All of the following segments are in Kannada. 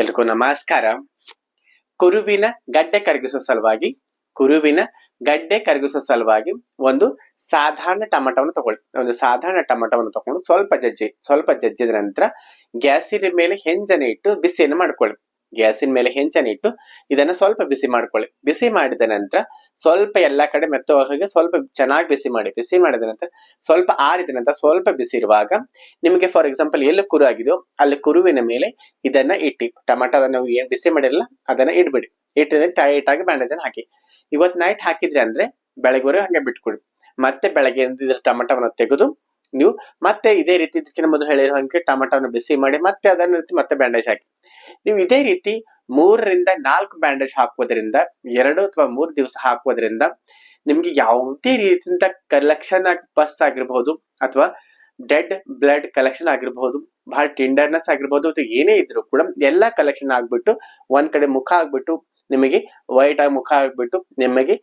ಎಲ್ರಿಗೂ ನಮಸ್ಕಾರ. ಕುರುವಿನ ಗಡ್ಡೆ ಕರಗಿಸೋ ಸಲುವಾಗಿ, ಕುರುವಿನ ಗಡ್ಡೆ ಕರಗಿಸೋ ಸಲುವಾಗಿ ಒಂದು ಸಾಧಾರಣ ಟೊಮೆಟೊವನ್ನು ತಗೊಳ್ಳಿ. ಒಂದು ಸಾಧಾರಣ ಟೊಮೆಟೊವನ್ನು ತಗೊಂಡು ಸ್ವಲ್ಪ ಜಜ್ಜಿ, ಸ್ವಲ್ಪ ಜಜ್ಜಿದ ನಂತರ ಗ್ಯಾಸಿನ ಮೇಲೆ ಹೆಂಜನೆ ಇಟ್ಟು ಬಿಸಿಯನ್ನು ಮಾಡ್ಕೊಳ್ಳಿ. ಗ್ಯಾಸಿನ ಮೇಲೆ ಹೆಂಚನಿಟ್ಟು ಇದನ್ನ ಸ್ವಲ್ಪ ಬಿಸಿ ಮಾಡ್ಕೊಳ್ಳಿ. ಬಿಸಿ ಮಾಡಿದ ನಂತರ ಸ್ವಲ್ಪ ಎಲ್ಲಾ ಕಡೆ ಮೆತ್ತುವ ಹಾಗೆ ಸ್ವಲ್ಪ ಚೆನ್ನಾಗಿ ಬಿಸಿ ಮಾಡಿ. ಬಿಸಿ ಮಾಡಿದ ನಂತರ ಸ್ವಲ್ಪ ಆರಿದ ನಂತರ ಸ್ವಲ್ಪ ಬಿಸಿ ಇರುವಾಗ ನಿಮಗೆ ಫಾರ್ ಎಕ್ಸಾಂಪಲ್ ಎಲ್ಲಿ ಕುರು ಆಗಿದೆಯೋ ಅಲ್ಲಿ ಕುರುವಿನ ಮೇಲೆ ಇದನ್ನ ಇಟ್ಟಿ. ಟೊಮೆಟೊ ನಾವು ಏನ್ ಬಿಸಿ ಮಾಡಿರಲ್ಲ ಅದನ್ನ ಇಡ್ಬಿಡಿ. ಇಟ್ಟಿದ್ರೆ ಟೈಟ್ ಆಗಿ ಬ್ಯಾಂಡೇಜ್ ಹಾಕಿ. ಇವತ್ತು ನೈಟ್ ಹಾಕಿದ್ರೆ ಅಂದ್ರೆ ಬೆಳಗ್ಗೆವರೆಗೆ ಹಂಗೆ ಬಿಟ್ಕೊಡಿ. ಮತ್ತೆ ಬೆಳಗ್ಗೆ ಟೊಮೆಟೊವನ್ನು ತೆಗೆದು ನೀವು ಮತ್ತೆ ಇದೇ ರೀತಿ ಇದಕ್ಕಿಂತ ಮೊದಲು ಹೇಳಿರೋ ಹಂಗೆ ಟೊಮೆಟೊನ ಬಿಸಿ ಮಾಡಿ ಮತ್ತೆ ಅದನ್ನ ಮತ್ತೆ ಬ್ಯಾಂಡೇಜ್ ಹಾಕಿ. ನೀವು ಇದೇ ರೀತಿ ಮೂರರಿಂದ ನಾಲ್ಕು ಬ್ಯಾಂಡೇಜ್ ಹಾಕೋದ್ರಿಂದ ಎರಡು ಅಥವಾ ಮೂರು ದಿವಸ ಹಾಕೋದ್ರಿಂದ ನಿಮ್ಗೆ ಯಾವುದೇ ರೀತಿಯಿಂದ ಕಲೆಕ್ಷನ್ ಪಸ್ ಆಗಿರ್ಬಹುದು ಅಥವಾ ಡೆಡ್ ಬ್ಲಡ್ ಕಲೆಕ್ಷನ್ ಆಗಿರ್ಬಹುದು ಬಹಳ ಟಿಂಡರ್ನೆಸ್ ಆಗಿರ್ಬಹುದು ಅಥವಾ ಏನೇ ಇದ್ರು ಕೂಡ ಎಲ್ಲಾ ಕಲೆಕ್ಷನ್ ಆಗ್ಬಿಟ್ಟು ಒಂದ್ ಕಡೆ ಮುಖ ಆಗ್ಬಿಟ್ಟು ನಿಮಗೆ ವೈಟ್ ಆಗಿ ಮುಖ ಆಗ್ಬಿಟ್ಟು ನಿಮಗೆ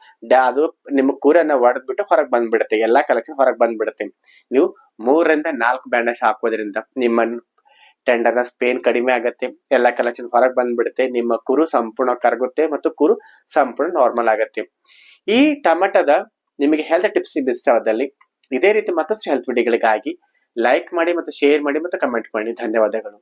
ಅದು ನಿಮ್ಮ ಕೂರನ್ನ ಒಡೆದ್ಬಿಟ್ಟು ಹೊರಗೆ ಬಂದ್ಬಿಡುತ್ತೆ, ಎಲ್ಲಾ ಕಲೆಕ್ಷನ್ ಹೊರಗೆ ಬಂದ್ಬಿಡುತ್ತೆ. ನೀವು ಮೂರರಿಂದ ನಾಲ್ಕು ಬ್ಯಾಂಡೇಜ್ ಹಾಕೋದ್ರಿಂದ ನಿಮ್ಮ ಟೆಂಡರ್ನೆಸ್ ಪೇನ್ ಕಡಿಮೆ ಆಗುತ್ತೆ. ಎಲ್ಲಾ ಕಲೆಕ್ಷನ್ ಹೊರಗೆ ಬಂದ್ಬಿಡುತ್ತೆ. ನಿಮ್ಮ ಕುರು ಸಂಪೂರ್ಣ ಕರಗುತ್ತೆ ಮತ್ತು ಕುರು ಸಂಪೂರ್ಣ ನಾರ್ಮಲ್ ಆಗುತ್ತೆ. ಈ ಟಮಟದ ನಿಮಗೆ ಹೆಲ್ತ್ ಟಿಪ್ಸ್ ಇಷ್ಟವಾದಲ್ಲಿ ಇದೇ ರೀತಿ ಮತ್ತಷ್ಟು ಹೆಲ್ತ್ ವಿಡಿಯೋಗಳಿಗಾಗಿ ಲೈಕ್ ಮಾಡಿ ಮತ್ತು ಶೇರ್ ಮಾಡಿ ಮತ್ತು ಕಮೆಂಟ್ ಮಾಡಿ. ಧನ್ಯವಾದಗಳು.